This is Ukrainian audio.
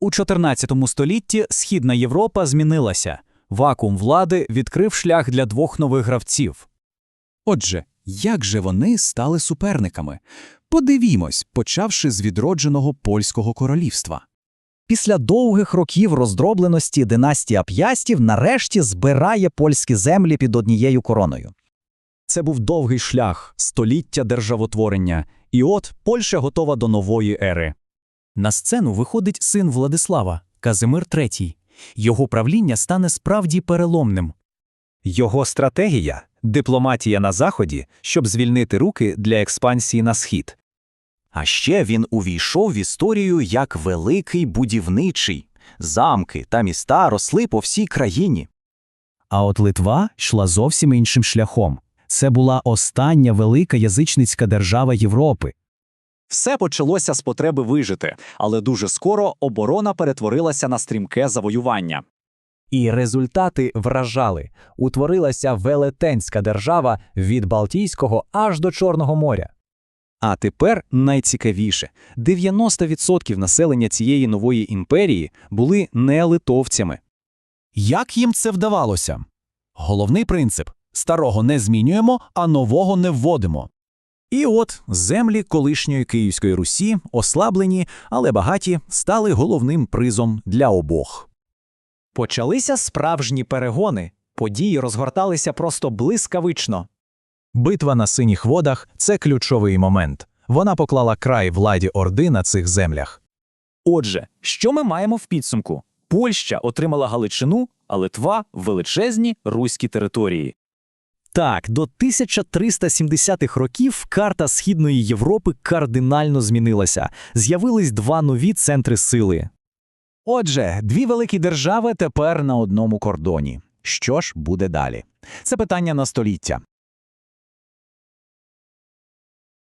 У 14 столітті Східна Європа змінилася. Вакуум влади відкрив шлях для двох нових гравців. Отже, як же вони стали суперниками? Подивімось, почавши з відродженого польського королівства. Після довгих років роздробленості династія П'ястів нарешті збирає польські землі під однією короною. Це був довгий шлях, століття державотворення, і от Польща готова до нової ери. На сцену виходить син Владислава, Казимир III. Його правління стане справді переломним. Його стратегія дипломатія на заході, щоб звільнити руки для експансії на схід. А ще він увійшов в історію як великий будівничий. Замки та міста росли по всій країні. А от Литва йшла зовсім іншим шляхом. Це була остання велика язичницька держава Європи. Все почалося з потреби вижити, але дуже скоро оборона перетворилася на стрімке завоювання. І результати вражали. Утворилася велетенська держава від Балтійського аж до Чорного моря. А тепер найцікавіше: 90% населення цієї нової імперії були не литовцями. Як їм це вдавалося? Головний принцип старого не змінюємо, а нового не вводимо. І от землі колишньої Київської Русі, ослаблені, але багаті, стали головним призом для обох. Почалися справжні перегони. Події розгорталися просто блискавично. Битва на синіх водах це ключовий момент. Вона поклала край владі Орди на цих землях. Отже, що ми маємо в підсумку? Польща отримала Галичину, а Литва величезні руські території. Так, до 1370-х років карта Східної Європи кардинально змінилася. З'явились два нові центри сили. Отже, дві великі держави тепер на одному кордоні. Що ж буде далі? Це питання на століття.